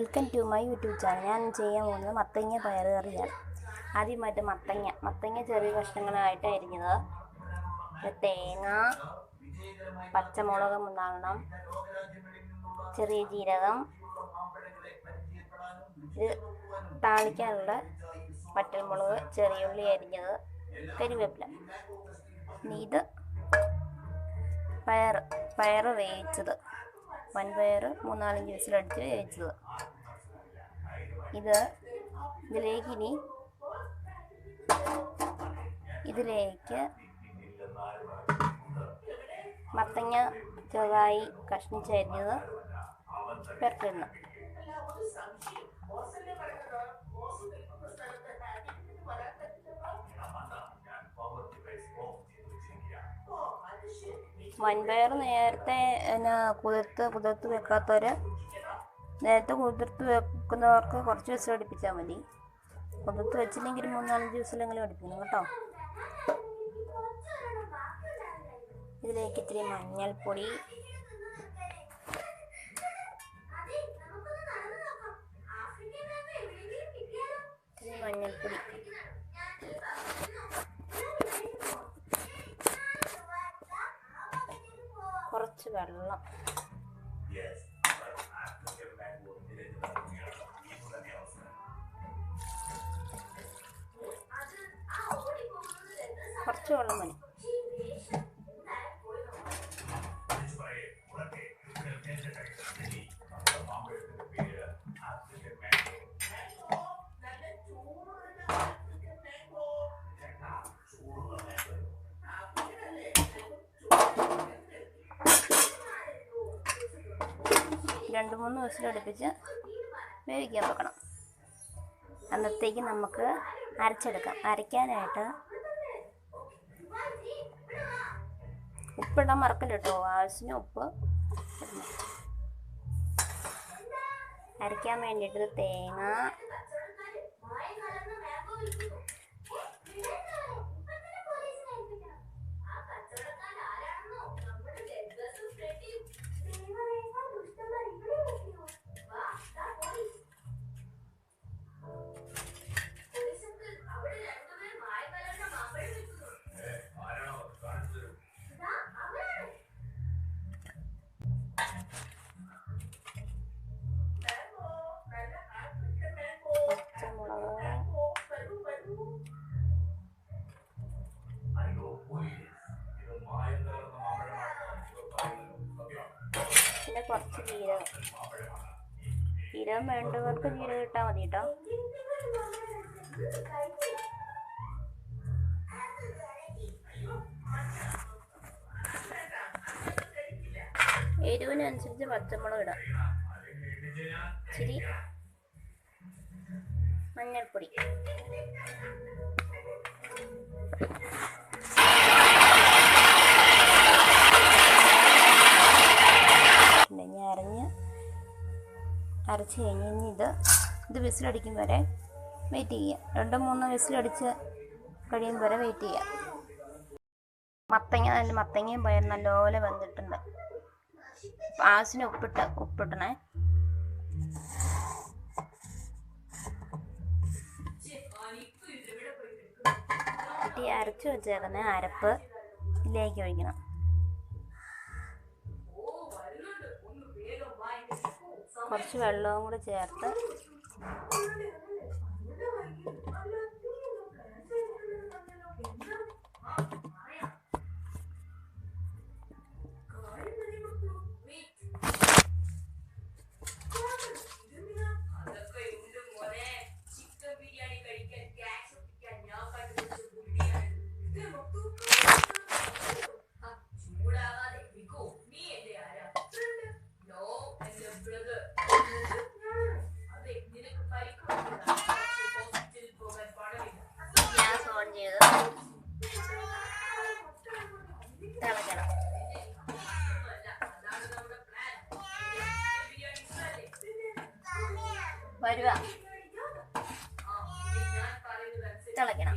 Welcome to my YouTube channel. ഞാൻ ചെയ്യാൻ പോകുന്നത് മത്തങ്ങ പയർ കറിയാണ്. ആദ്യമായിട്ട് മത്തങ്ങ. മത്തങ്ങ ചെറിയ കഷ്ണങ്ങളായിട്ട് അരിഞ്ഞത്. തേങ്ങ പച്ചമുളകും മൂന്നെണ്ണം ചെറിയ ജീരകം. ഇത് താളിക്കാനുള്ള പറ്റൽമുളക് ചെറിയ ഉള്ളി അരിഞ്ഞത്. കരിവേപ്പില. ഇത് പയർ പയർ വേവിച്ചത്. വൻപയർ മൂന്നാലഞ്ച് വിസിലടിച്ച് വേവിച്ചത്. ഇത് ഇതിലേക്ക് ഇനി ഇതിലേക്ക് മത്തങ്ങ ചെറുതായി കഷ്ണിച്ചരിഞ്ഞത് പെരട്ടുന്നു വൻപയർ നേരത്തെ എന്നാ കുതിർത്ത് കുതിർത്ത് വെക്കാത്തവർ നേരത്തെ കുതിർത്ത് വെക്കുന്നവർക്ക് കുറച്ച് ദിവസം അടുപ്പിച്ചാൽ മതി. കുതിർത്ത് വെച്ചില്ലെങ്കിൽ മൂന്നാലഞ്ച് ദിവസമെങ്കിലും അടുപ്പിക്കണം കേട്ടോ. ഇതിലേക്ക് ഇത്തിരി മഞ്ഞൾപ്പൊടി. മഞ്ഞൾപ്പൊടി. കുറച്ച് വെള്ളം. വെള്ളം മതി. രണ്ട് മൂന്ന് വിസിലടുപ്പിച്ച് വേവിക്കാൻ വെക്കണം. അന്നത്തേക്ക് നമുക്ക് അരച്ചെടുക്കാം. അരയ്ക്കാനായിട്ട് ഉപ്പിടാൻ മറക്കല്ല കേട്ടോ ആവശ്യത്തിന് ഉപ്പ്. അരയ്ക്കാൻ വേണ്ടിയിട്ട് തേങ്ങ കുറച്ച് ജീരകം ജീരകം വേണ്ടവർക്ക് ജീരകം ഇട്ടാൽ മതി കേട്ടോ എരിവിനനുസരിച്ച് പച്ചമുളക് ഇടാം. ഇച്ചിരി മഞ്ഞൾപ്പൊടി. അരച്ച് കഴിഞ്ഞ് ഇനി ഇത് ഇത് വിസിലടിക്കും വരെ വെയിറ്റ് ചെയ്യാം രണ്ടോ മൂന്നോ വിസിലടിച്ച് കഴിയും വരെ വെയിറ്റ് ചെയ്യാം മത്തങ്ങ നല്ല മത്തങ്ങയും പയർ നല്ലപോലെ വെന്തിട്ടുണ്ട്. ആവശ്യത്തിന് ഉപ്പിട്ട് ഉപ്പിട്ടണേ. അരച്ച് വെച്ചേക്കുന്ന അരപ്പ് ഇതിലേക്ക് ഒഴിക്കണം. കുറച്ച് വെള്ളവും കൂടി ചേർത്ത് ചെയ്ത് തിളക്കണം വരുക തിളയ്ക്കണം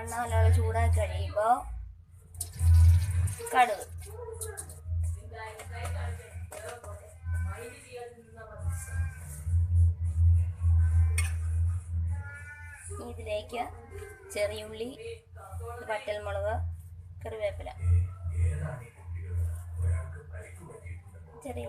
എണ്ണ നല്ലോണം ചൂടാക്കി കഴിയുമ്പോൾ കടുക് ഇതിലേക്ക് ചെറിയുള്ളി വറ്റൽമുളക് കറിവേപ്പില. ചെറിയ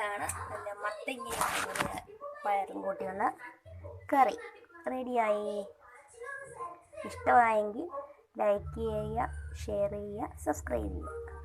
ഇതാണ്. നല്ല മത്തങ്ങ പയറും കൂട്ടിയുള്ള കറി. റെഡിയായി. ഇഷ്ടമായെങ്കിൽ ലൈക്ക് ചെയ്യുക ഷെയർ ചെയ്യുക സബ്സ്ക്രൈബ് ചെയ്യുക.